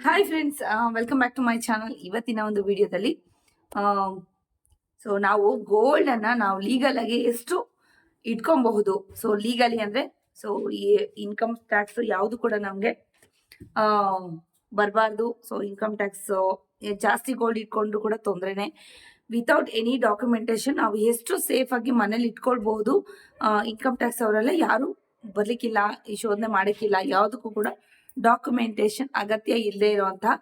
Hi friends welcome back to my channel ಇವತ್ತಿನ ಒಂದು ವಿಡಿಯೋದಲ್ಲಿ ಸೊ ನಾವು ಗೋಲ್ಡ್ ಅನ್ನ ನಾವು ಲೀಗಲ್ ಆಗಿ ಎಷ್ಟು ಇಟ್ಕೊಬಹುದು? ಸೊ ಲೀಗಲಿ ಅಂದ್ರೆ ಸೊ ಇನ್ಕಮ್ ಟ್ಯಾಕ್ಸ್ ಯಾವುದು ಕೂಡ ನಮಗೆ ಬರಬಾರ್ದು. ಸೊ ಇನ್ಕಮ್ ಟ್ಯಾಕ್ಸ್ ಜಾಸ್ತಿ ಗೋಲ್ಡ್ ಇಟ್ಕೊಂಡ್ರು ಕೂಡ ತೊಂದ್ರೆನೆ. ವಿತೌಟ್ ಎನಿ ಡಾಕ್ಯುಮೆಂಟೇಶನ್ ನಾವು ಎಷ್ಟು ಸೇಫ್ ಆಗಿ ಮನೇಲಿ ಇಟ್ಕೊಳ್ಬಹುದು? ಇನ್ಕಮ್ ಟ್ಯಾಕ್ಸ್ ಅವರೆಲ್ಲ ಯಾರು ಬರ್ಲಿಕ್ಕಿಲ್ಲ, ಈ ಶೋಧನೆ ಮಾಡಕ್ಕಿಲ್ಲ, ಯಾವುದಕ್ಕೂ ಕೂಡ ಡಾಕ್ಯುಮೆಂಟೇಶನ್ ಅಗತ್ಯ ಇಲ್ಲದೆ ಇರುವಂತಹ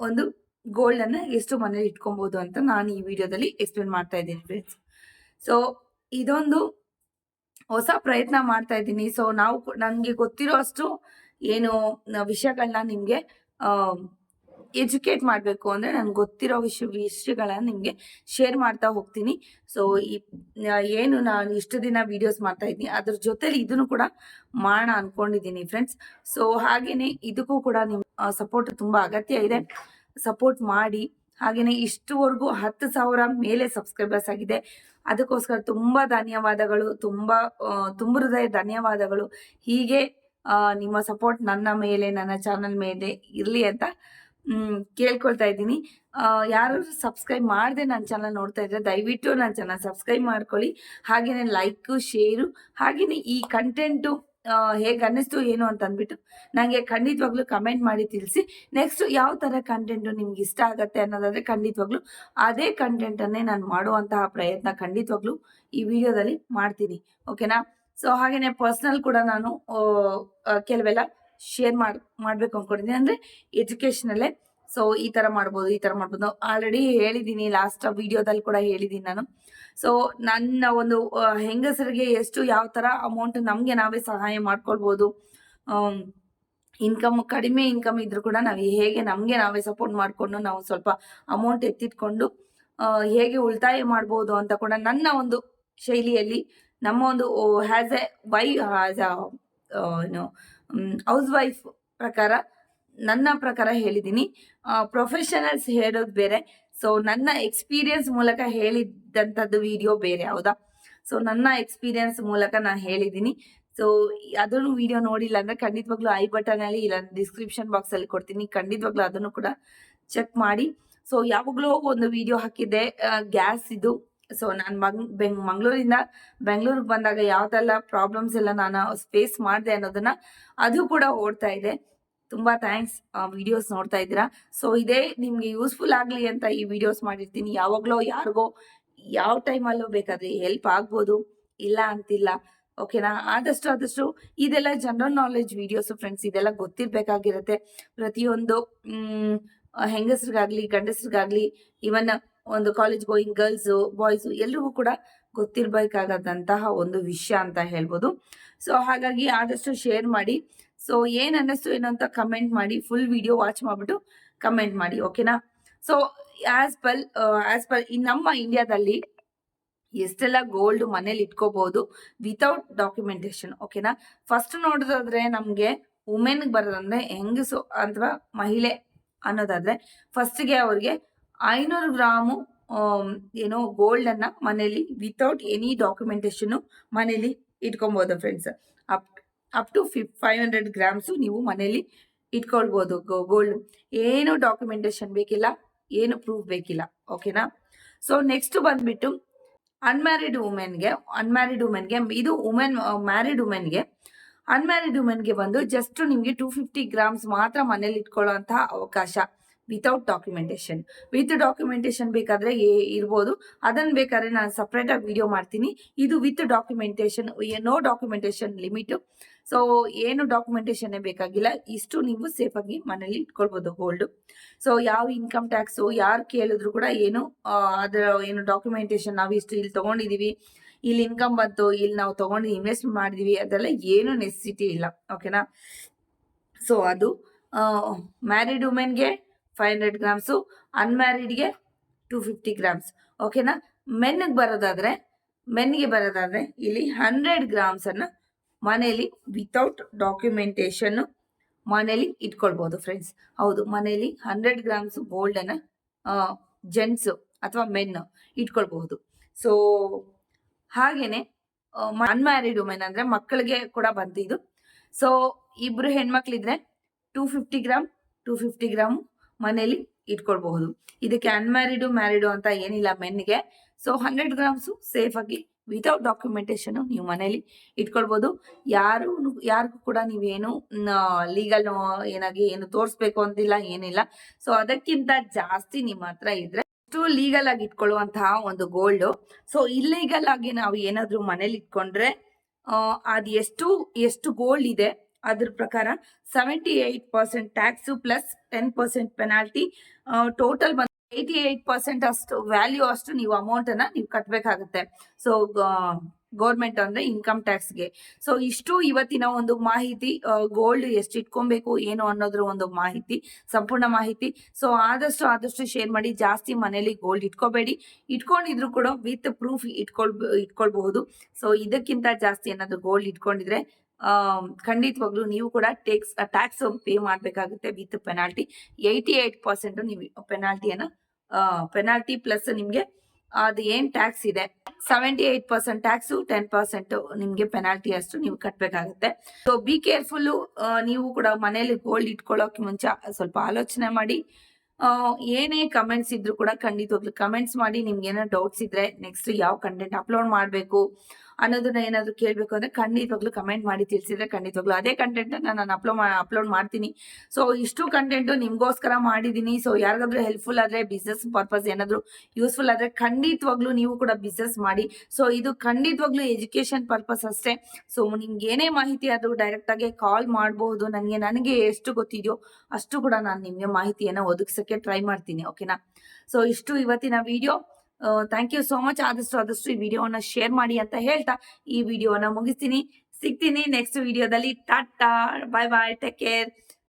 ಒಂದು ಗೋಲ್ಡ್ ಅನ್ನ ಎಷ್ಟು ಮನೇಲಿ ಇಟ್ಕೊಬಹುದು ಅಂತ ನಾನು ಈ ವಿಡಿಯೋದಲ್ಲಿ ಎಕ್ಸ್ಪ್ಲೇನ್ ಮಾಡ್ತಾ ಇದ್ದೀನಿ ಫ್ರೆಂಡ್ಸ್ ಸೊ ಇದೊಂದು ಹೊಸ ಪ್ರಯತ್ನ ಮಾಡ್ತಾ ಇದ್ದೀನಿ. ಸೊ ನಾವು ನನಗೆ ಗೊತ್ತಿರೋ ಅಷ್ಟು ಏನು ವಿಷಯಗಳನ್ನ ನಿಮಗೆ ಎಜುಕೇಟ್ ಮಾಡಬೇಕು ಅಂದರೆ ನನಗೆ ಗೊತ್ತಿರೋ ವಿಷಯ, ವಿಷಯಗಳನ್ನು ನಿಮಗೆ ಶೇರ್ ಮಾಡ್ತಾ ಹೋಗ್ತೀನಿ. ಸೊ ಈ ಏನು ನಾನು ಇಷ್ಟು ದಿನ ವೀಡಿಯೋಸ್ ಮಾಡ್ತಾ ಇದ್ದೀನಿ. ಅದ್ರ ಜೊತೆಲಿ ಇದನ್ನು ಕೂಡ ಮಾಡೋಣ ಅಂದ್ಕೊಂಡಿದ್ದೀನಿ ಫ್ರೆಂಡ್ಸ್ ಸೊ ಹಾಗೆಯೇ ಇದಕ್ಕೂ ಕೂಡ ನಿಮ್ಮ ಸಪೋರ್ಟ್ ತುಂಬ ಅಗತ್ಯ ಇದೆ. ಸಪೋರ್ಟ್ ಮಾಡಿ. ಹಾಗೆಯೇ ಇಷ್ಟುವರೆಗೂ ಹತ್ತು ಸಾವಿರ ಮೇಲೆ ಸಬ್ಸ್ಕ್ರೈಬರ್ಸ್ ಆಗಿದೆ. ಅದಕ್ಕೋಸ್ಕರ ತುಂಬ ಧನ್ಯವಾದಗಳು. ತುಂಬ ತುಂಬ ಹೃದಯ ಧನ್ಯವಾದಗಳು. ಹೀಗೆ ನಿಮ್ಮ ಸಪೋರ್ಟ್ ನನ್ನ ಮೇಲೆ, ನನ್ನ ಚಾನಲ್ ಮೇಲೆ ಇರಲಿ ಅಂತ ಕೇಳ್ಕೊಳ್ತಾ ಇದ್ದೀನಿ. ಯಾರು ಸಬ್ಸ್ಕ್ರೈಬ್ ಮಾಡದೆ ನನ್ನ ಚಾನಲ್ ನೋಡ್ತಾ ಇದ್ರೆ ದಯವಿಟ್ಟು ನನ್ನ ಚಾನಲ್ ಸಬ್ಸ್ಕ್ರೈಬ್ ಮಾಡ್ಕೊಳ್ಳಿ. ಹಾಗೆಯೇ ಲೈಕು ಶೇರು ಹಾಗೆಯೇ ಈ ಕಂಟೆಂಟು ಹೇಗೆ ಅನ್ನಿಸ್ತು, ಏನು ಅಂತ ಅಂದ್ಬಿಟ್ಟು ನನಗೆ ಖಂಡಿತವಾಗ್ಲೂ ಕಮೆಂಟ್ ಮಾಡಿ ತಿಳಿಸಿ. ನೆಕ್ಸ್ಟ್ ಯಾವ ಥರ ಕಂಟೆಂಟು ನಿಮ್ಗೆ ಇಷ್ಟ ಆಗತ್ತೆ ಅನ್ನೋದಾದರೆ ಖಂಡಿತವಾಗ್ಲೂ ಅದೇ ಕಂಟೆಂಟನ್ನೇ ನಾನು ಮಾಡುವಂತಹ ಪ್ರಯತ್ನ ಖಂಡಿತವಾಗ್ಲೂ ಈ ವಿಡಿಯೋದಲ್ಲಿ ಮಾಡ್ತೀನಿ. ಓಕೆನಾ ಸೊ ಹಾಗೆಯೇ ಪರ್ಸ್ನಲ್ ಕೂಡ ನಾನು ಕೆಲವೆಲ್ಲ ಶೇರ್ ಮಾಡ್, ಮಾಡ್ಬೇಕು ಅನ್ಕೊಂಡಿದ್ದೀನಿ. ಅಂದ್ರೆ ಎಜುಕೇಶನಲ್ಲೇ ಸೊ ಈ ತರ ಮಾಡ್ಬೋದು, ಈ ತರ ಮಾಡ್ಬೋದು. ಆಲ್ರೆಡಿ ಹೇಳಿದ್ದೀನಿ ಲಾಸ್ಟ್ ವಿಡಿಯೋದಲ್ಲಿ ಕೂಡ ಹೇಳಿದ್ದೀನಿ ನಾನು. ಸೊ ನನ್ನ ಒಂದು ಹೆಂಗಸರಿಗೆ ಎಷ್ಟು ಯಾವ ತರ ಅಮೌಂಟ್ ನಮ್ಗೆ ನಾವೇ ಸಹಾಯ ಮಾಡ್ಕೊಳ್ಬೋದು ಇನ್ಕಮ್ ಕಡಿಮೆ ಇನ್ಕಮ್ ಇದ್ರೂ ಕೂಡ ನಾವು ಹೇಗೆ ನಮ್ಗೆ ನಾವೇ ಸಪೋರ್ಟ್ ಮಾಡ್ಕೊಂಡು ನಾವು ಸ್ವಲ್ಪ ಅಮೌಂಟ್ ಎತ್ತಿಟ್ಕೊಂಡು ಹೇಗೆ ಉಳಿತಾಯ ಮಾಡ್ಬೋದು ಅಂತ ಕೂಡ ನನ್ನ ಒಂದು ಶೈಲಿಯಲ್ಲಿ, ನಮ್ಮ ಒಂದು has A Y has uh ಏನು ಹೌಸ್ ವೈಫ್ ಪ್ರಕಾರ, ನನ್ನ ಪ್ರಕಾರ ಹೇಳಿದ್ದೀನಿ. ಪ್ರೊಫೆಷನಲ್ಸ್ ಹೇಳೋದು ಬೇರೆ. ಸೊ ನನ್ನ ಎಕ್ಸ್ಪೀರಿಯನ್ಸ್ ಮೂಲಕ ಹೇಳಿದ್ದಂಥದ್ದು ವಿಡಿಯೋ ಬೇರೆ, ಹೌದಾ? ಸೊ ನನ್ನ ಎಕ್ಸ್ಪೀರಿಯನ್ಸ್ ಮೂಲಕ ನಾನು ಹೇಳಿದ್ದೀನಿ. ಸೊ ಅದನ್ನು ವಿಡಿಯೋ ನೋಡಿಲ್ಲ ಅಂದ್ರೆ ಖಂಡಿತವಾಗ್ಲೂ ಐ ಬಟನ್ ಅಲ್ಲಿ ಇಲ್ಲ ಡಿಸ್ಕ್ರಿಪ್ಷನ್ ಬಾಕ್ಸ್ ಅಲ್ಲಿ ಕೊಡ್ತೀನಿ. ಖಂಡಿತವಾಗ್ಲೂ ಅದನ್ನು ಕೂಡ ಚೆಕ್ ಮಾಡಿ. ಸೊ ಯಾವಾಗಲೂ ಒಂದು ವಿಡಿಯೋ ಹಾಕಿದ್ದೆ ಗ್ಯಾಸ್ ಇದು. ಸೊ ನಾನು ಮಂಗ್, ಬೆಂಗ್, ಮಂಗಳೂರಿಂದ ಬೆಂಗಳೂರಿಗೆ ಬಂದಾಗ ಯಾವ್ದೆಲ್ಲ ಪ್ರಾಬ್ಲಮ್ಸ್ ಎಲ್ಲ ನಾನು ಫೇಸ್ ಮಾಡಿದೆ ಅನ್ನೋದನ್ನ ಅದು ಕೂಡ ಓಡ್ತಾ ಇದೆ. ತುಂಬಾ ಥ್ಯಾಂಕ್ಸ್ ವಿಡಿಯೋಸ್ ನೋಡ್ತಾ ಇದ್ದೀರಾ. ಸೊ ಇದೇ ನಿಮಗೆ ಯೂಸ್ಫುಲ್ ಆಗಲಿ ಅಂತ ಈ ವಿಡಿಯೋಸ್ ಮಾಡಿರ್ತೀನಿ. ಯಾವಾಗಲೋ ಯಾರಿಗೋ ಯಾವ ಟೈಮಲ್ಲೂ ಬೇಕಾದ್ರೆ ಹೆಲ್ಪ್ ಆಗ್ಬೋದು, ಇಲ್ಲ ಅಂತಿಲ್ಲ. ಓಕೆನಾ ಆದಷ್ಟು ಆದಷ್ಟು ಇದೆಲ್ಲ ಜನರಲ್ ನಾಲೆಜ್ ವಿಡಿಯೋಸ್ ಫ್ರೆಂಡ್ಸ್ ಇದೆಲ್ಲ ಗೊತ್ತಿರಬೇಕಾಗಿರುತ್ತೆ. ಪ್ರತಿಯೊಂದು ಹೆಂಗಸ್ರಿಗಾಗ್ಲಿ, ಗಂಡಸ್ರಿಗಾಗ್ಲಿ ಇವನ್ ಒಂದು ಕಾಲೇಜ್ ಗೋಯಿಂಗ್ ಗರ್ಲ್ಸ್ ಬಾಯ್ಸು ಎಲ್ರಿಗೂ ಕೂಡ ಗೊತ್ತಿರ್ಬೇಕಾಗದಂತಹ ಒಂದು ವಿಷಯ ಅಂತ ಹೇಳ್ಬೋದು. ಸೊ ಹಾಗಾಗಿ ಆದಷ್ಟು ಶೇರ್ ಮಾಡಿ. ಸೊ ಏನ್ ಅನ್ನಿಸ್ತು, ಏನು ಅಂತ ಕಮೆಂಟ್ ಮಾಡಿ. ಫುಲ್ ವಿಡಿಯೋ ವಾಚ್ ಮಾಡ್ಬಿಟ್ಟು ಕಮೆಂಟ್ ಮಾಡಿ ಓಕೆನಾ so as per as per ಈ ನಮ್ಮ ಇಂಡಿಯಾದಲ್ಲಿ ಎಷ್ಟೆಲ್ಲ ಗೋಲ್ಡ್ ಮನೇಲಿ ಇಟ್ಕೋಬಹುದು ವಿತೌಟ್ ಡಾಕ್ಯುಮೆಂಟೇಶನ್ ಓಕೆನಾ ಫಸ್ಟ್ ನೋಡೋದಾದ್ರೆ ನಮ್ಗೆ ವುಮೆನ್ಗೆ ಬರೋದಂದ್ರೆ ಹೆಂಗಸು ಅಥವಾ ಮಹಿಳೆ ಅನ್ನೋದಾದ್ರೆ ಫಸ್ಟ್ಗೆ ಅವ್ರಿಗೆ ಐನೂರು ಗ್ರಾಮು ಏನೋ ಗೋಲ್ಡ್ ಅನ್ನ ಮನೇಲಿ ವಿತೌಟ್ ಎನಿ ಡಾಕ್ಯುಮೆಂಟೇಶನ್ ಮನೇಲಿ ಇಟ್ಕೊಬಹುದು friends up up to fif five hundred grams ನೀವು ಮನೇಲಿ ಇಟ್ಕೊಳ್ಬೋದು ಗೋಲ್ಡ್ ಏನು ಡಾಕ್ಯುಮೆಂಟೇಶನ್ ಬೇಕಿಲ್ಲ, ಏನು ಪ್ರೂಫ್ ಬೇಕಿಲ್ಲ ಓಕೆನಾ ಸೊ ನೆಕ್ಸ್ಟ್ ಬಂದ್ಬಿಟ್ಟು ಅನ್ಮ್ಯಾರಿಡ್ ವುಮೆನ್ಗೆ ಅನ್ಮ್ಯಾರಿಡ್ ವುಮೆನ್ಗೆ ಇದು ವುಮೆನ್ ಮ್ಯಾರಿಡ್ ವುಮೆನ್ಗೆ ಅನ್ಮ್ಯಾರಿಡ್ ವುಮೆನ್ಗೆ ಬಂದು ಜಸ್ಟ್ ನಿಮಗೆ ಟೂ ಫಿಫ್ಟಿ ಗ್ರಾಮ್ಸ್ ಮಾತ್ರ ಮನೇಲಿ ಇಟ್ಕೊಳ್ಳುವಂತಹ ಅವಕಾಶ ವಿತೌಟ್ ಡಾಕ್ಯುಮೆಂಟೇಶನ್ ವಿತ್ ಡಾಕ್ಯುಮೆಂಟೇಶನ್ ಬೇಕಾದ್ರೆ ಏ- ಇರ್ಬೋದು. ಅದನ್ನ ಬೇಕಾದ್ರೆ ನಾನು ಸಪ್ರೇಟ್ ಆಗಿ ವಿಡಿಯೋ ಮಾಡ್ತೀನಿ. ಇದು with documentation no documentation limit so ಏನು ಡಾಕ್ಯುಮೆಂಟೇಶನ್ ಬೇಕಾಗಿಲ್ಲ. ಇಷ್ಟು ನೀವು ಸೇಫ್ ಆಗಿ ಮನೇಲಿ ಇಟ್ಕೊಳ್ಬೋದು ಹೋಲ್ಡ್ ಸೊ ಯಾವ ಇನ್ಕಮ್ ಟ್ಯಾಕ್ಸ್ ಯಾರು ಕೇಳಿದ್ರು ಕೂಡ ಏನು ಅದರ ಏನು ಡಾಕ್ಯುಮೆಂಟೇಶನ್ ನಾವು ಇಷ್ಟು ಇಲ್ಲಿ ತಗೊಂಡಿದೀವಿ. ಇಲ್ಲಿ ಇನ್ಕಮ್ ಬಂತು ಇಲ್ಲಿ ನಾವು ತಗೊಂಡು ಇನ್ವೆಸ್ಟ್ ಮಾಡಿದೀವಿ ಅದೆಲ್ಲ ಏನು ನೆಸೆಸಿಟಿ ಇಲ್ಲ ಓಕೆನಾ ಸೊ ಅದು ಮ್ಯಾರಿಡ್ ವುಮೆನ್ಗೆ ಫೈವ್ ಹಂಡ್ರೆಡ್ ಗ್ರಾಮ್ಸು ಅನ್ಮ್ಯಾರಿಡ್ಗೆ ಟೂ ಫಿಫ್ಟಿ ಗ್ರಾಮ್ಸ್ ಓಕೆನಾ ಮೆನ್ಗೆ ಬರೋದಾದ್ರೆ ಮೆನ್ಗೆ ಬರೋದಾದ್ರೆ ಇಲ್ಲಿ ಹಂಡ್ರೆಡ್ ಗ್ರಾಮ್ಸನ್ನು ಅನ್ನ ಮನೆಯಲ್ಲಿ ವಿತೌಟ್ ಡಾಕ್ಯುಮೆಂಟೇಶನ್ ಮನೇಲಿ ಇಟ್ಕೊಳ್ಬೋದು ಫ್ರೆಂಡ್ಸ್ ಹೌದು ಮನೇಲಿ ಹಂಡ್ರೆಡ್ ಗ್ರಾಮ್ಸ್ ಗೋಲ್ಡ್ ಅನ್ನ ಜೆಂಟ್ಸ್ ಅಥವಾ ಮೆನ್ ಇಟ್ಕೊಳ್ಬಹುದು ಸೊ ಹಾಗೇನೆ ಅನ್ಮ್ಯಾರಿಡ್ ವುಮೆನ್ ಅಂದ್ರೆ ಮಕ್ಕಳಿಗೆ ಕೂಡ ಬಂತು ಇದು. ಸೊ ಇಬ್ರು ಹೆಣ್ಮಕ್ಳಿದ್ರೆ two fifty gram two fifty gram ಮನೇಲಿ ಇಟ್ಕೊಳ್ಬಹುದು. ಇದಕ್ಕೆ ಅನ್ಮ್ಯಾರಿಡು ಮ್ಯಾರಿಡು ಅಂತ ಏನಿಲ್ಲ ಮೆನ್ಗೆ ಸೊ ಹಂಡ್ರೆಡ್ ಗ್ರಾಮ್ಸ್ ಸೇಫ್ ಆಗಿ ವಿತೌಟ್ ಡಾಕ್ಯುಮೆಂಟೇಶನ್ ನೀವು ಮನೇಲಿ ಇಟ್ಕೊಳ್ಬಹುದು. ಯಾರು, ಯಾರಿಗೂ ಕೂಡ ನೀವೇನು ಲೀಗಲ್ ಏನಾಗಿ ಏನು ತೋರಿಸ್ಬೇಕು ಅಂತಿಲ್ಲ ಏನಿಲ್ಲ. ಸೊ ಅದಕ್ಕಿಂತ ಜಾಸ್ತಿ ನಿಮ್ಮ ಹತ್ರ ಇದ್ರೆ ಅಷ್ಟು ಲೀಗಲ್ ಆಗಿ ಇಟ್ಕೊಳ್ಳುವಂತಹ ಒಂದು ಗೋಲ್ಡ್ ಸೊ ಇಲ್ಲೀಗಲ್ ಆಗಿ ನಾವು ಏನಾದ್ರೂ ಮನೇಲಿ ಇಟ್ಕೊಂಡ್ರೆ ಅದು ಎಷ್ಟು ಎಷ್ಟು ಗೋಲ್ಡ್ ಇದೆ, ಅದ್ರ ಪ್ರಕಾರ seventy eight percent tax plus ten percent penalty total ಬಂದು ಏಯ್ಟಿ ಏಟ್ ಪರ್ಸೆಂಟ್ ಅಷ್ಟು ವ್ಯಾಲ್ಯೂ ಅಷ್ಟು ನೀವು ಅಮೌಂಟ್ ಅನ್ನ ನೀವು ಕಟ್ಟಬೇಕಾಗುತ್ತೆ ಸೊ ಗೌರ್ಮೆಂಟ್ ಅಂದ್ರೆ ಇನ್ಕಮ್ ಟ್ಯಾಕ್ಸ್ಗೆ ಸೊ ಇಷ್ಟು ಇವತ್ತಿನ ಒಂದು ಮಾಹಿತಿ ಗೋಲ್ಡ್ ಎಷ್ಟು ಇಟ್ಕೊಬೇಕು, ಏನು ಅನ್ನೋದ್ರ ಒಂದು ಮಾಹಿತಿ, ಸಂಪೂರ್ಣ ಮಾಹಿತಿ. ಸೊ ಆದಷ್ಟು ಆದಷ್ಟು ಶೇರ್ ಮಾಡಿ, ಜಾಸ್ತಿ ಮನೇಲಿ ಗೋಲ್ಡ್ ಇಟ್ಕೋಬೇಡಿ. ಇಟ್ಕೊಂಡಿದ್ರು ಕೂಡ ವಿತ್ ಪ್ರೂಫ್ ಇಟ್ಕೊಳ್ ಇಟ್ಕೊಳ್ಬಹುದು. ಸೊ ಇದಕ್ಕಿಂತ ಜಾಸ್ತಿ ಏನಾದ್ರು ಗೋಲ್ಡ್ ಇಟ್ಕೊಂಡಿದ್ರೆ ಖಂಡಿತವಾಗ್ಲೂ ನೀವು ಕೂಡ ಟೇಕ್ಸ್ ಟ್ಯಾಕ್ಸ್ ಪೇ ಮಾಡಬೇಕಾಗುತ್ತೆ with penalty eighty eight percent ನೀವು ಪೆನಾಲ್ಟಿಯನ್ನ ಪೆನಾಲ್ಟಿ ಪ್ಲಸ್ ನಿಮಗೆ ಅದು ಏನ್ ಟ್ಯಾಕ್ಸ್ ಇದೆ? Seventy eight percent tax ten percent ನಿಮ್ಗೆ ಪೆನಾಲ್ಟಿ ಅಷ್ಟು ನೀವು ಕಟ್ಬೇಕಾಗುತ್ತೆ. ಸೊ ಬಿ ಕೇರ್ಫುಲ್ ನೀವು ಕೂಡ ಮನೇಲಿ ಗೋಲ್ಡ್ ಇಟ್ಕೊಳ್ಳೋಕೆ ಮುಂಚೆ ಸ್ವಲ್ಪ ಆಲೋಚನೆ ಮಾಡಿ. ಏನೇ ಕಮೆಂಟ್ಸ್ ಇದ್ರು ಕೂಡ ಖಂಡಿತವಾಗ್ಲೂ ಕಮೆಂಟ್ಸ್ ಮಾಡಿ ನಿಮ್ಗೆ ಏನೋ ಡೌಟ್ಸ್ ಇದ್ರೆ ನೆಕ್ಸ್ಟ್ ಯಾವ ಕಂಟೆಂಟ್ ಅಪ್ಲೋಡ್ ಮಾಡಬೇಕು ಅನ್ನೋದನ್ನ ಏನಾದ್ರು ಕೇಳಬೇಕು ಅಂದ್ರೆ ಖಂಡಿತವಾಗ್ಲೂ ಕಮೆಂಟ್ ಮಾಡಿ ತಿಳಿಸಿದ್ರೆ ಖಂಡಿತವಾಗ್ಲೂ ಅದೇ ಕಂಟೆಂಟ್ ನಾನು ಅಪ್ಲೋಡ್ ಅಪ್ಲೋಡ್ ಮಾಡ್ತೀನಿ. ಸೊ ಇಷ್ಟು ಕಂಟೆಂಟ್ ನಿಮ್ಗೋಸ್ಕರ ಮಾಡಿದೀನಿ ಸೊ ಯಾರಿಗಾದ್ರೂ ಹೆಲ್ಪ್ಫುಲ್ ಆದ್ರೆ ಬಿಸ್ನೆಸ್ ಪರ್ಪಸ್ ಏನಾದ್ರು ಯೂಸ್ಫುಲ್ ಆದ್ರೆ ಖಂಡಿತವಾಗ್ಲೂ ನೀವು ಕೂಡ ಬಿಸ್ನೆಸ್ ಮಾಡಿ. ಸೊ ಇದು ಖಂಡಿತವಾಗ್ಲೂ ಎಜುಕೇಶನ್ ಪರ್ಪಸ್ ಅಷ್ಟೇ. ಸೊ ನಿಮ್ಗೆ ಏನೇ ಮಾಹಿತಿ ಆದ್ರೂ ಡೈರೆಕ್ಟ್ ಆಗಿ ಕಾಲ್ ಮಾಡಬಹುದು ನನಗೆ ನನಗೆ ಎಷ್ಟು ಗೊತ್ತಿದೆಯೋ ಅಷ್ಟು ಕೂಡ ನಾನು ನಿಮ್ಗೆ ಮಾಹಿತಿಯನ್ನ ಒದಗಿಸಕ್ಕೆ ಟ್ರೈ ಮಾಡ್ತೀನಿ ಓಕೆನಾ ಸೊ ಇಷ್ಟು ಇವತ್ತಿನ video thank you so much ಆದಷ್ಟು ಆದಷ್ಟು ಈ ವಿಡಿಯೋವನ್ನು ಶೇರ್ ಮಾಡಿ ಅಂತ ಹೇಳ್ತಾ ಈ ವಿಡಿಯೋನ ಮುಗಿಸ್ತೀನಿ. ಸಿಗ್ತೀನಿ ನೆಕ್ಸ್ಟ್ ವಿಡಿಯೋದಲ್ಲಿ tata bye bye take care